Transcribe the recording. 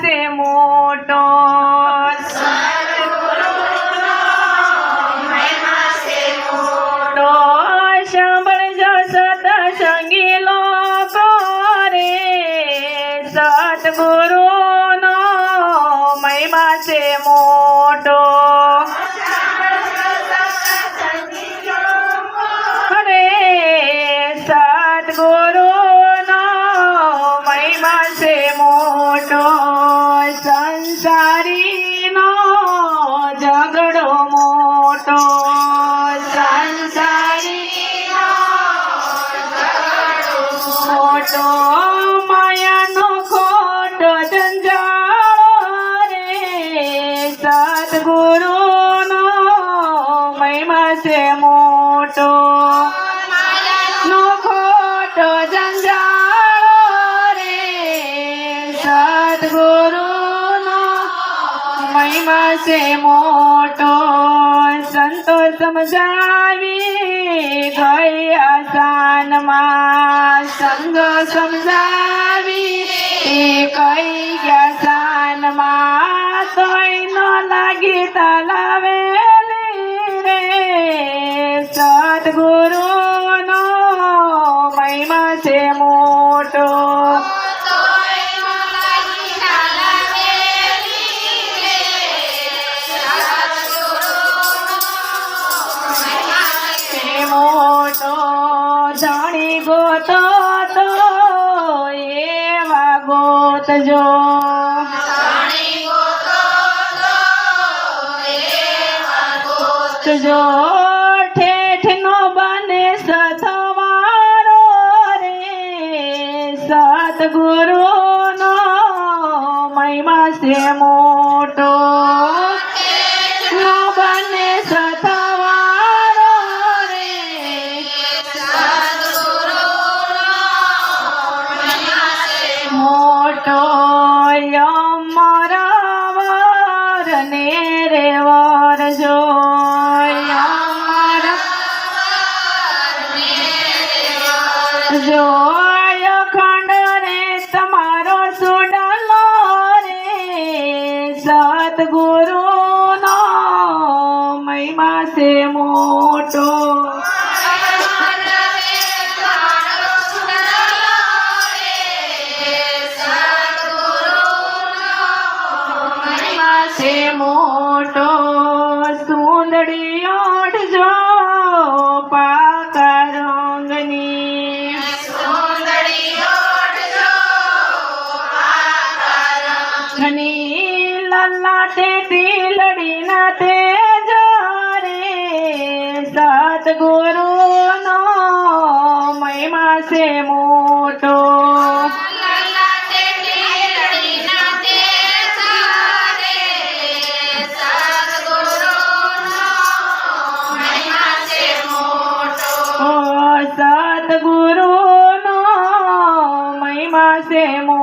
છે મોટો સાંભળજો સતસંગી લોકો રે સતગુરુનો મોટો સંસારીનો મોટો માયાનો ખોટો રે સદગુરુનો મહિમા છે મોટો નો ખોટો જંજાળ મહિમા છે મોટો. સંતો સમજાવી ગયા સાનમાં સંગ સમજાવી કઈ ગયા મોટો જાણી ગોતો તો એવા ગોતજો જો. ઠેઠ નો બને સથવારો રે સતગુરુ વરજો જો અખંડ રે તમારો સુડલો રે. સદગુરુ નો મહિમા છે મોટો. મોટો સુંદડી ઓઢજો પાકા રંગની. ઘની લલાટે તીલડી ના તે જારે સતગુરુ નો મહિમા છે મોટો. મહિમા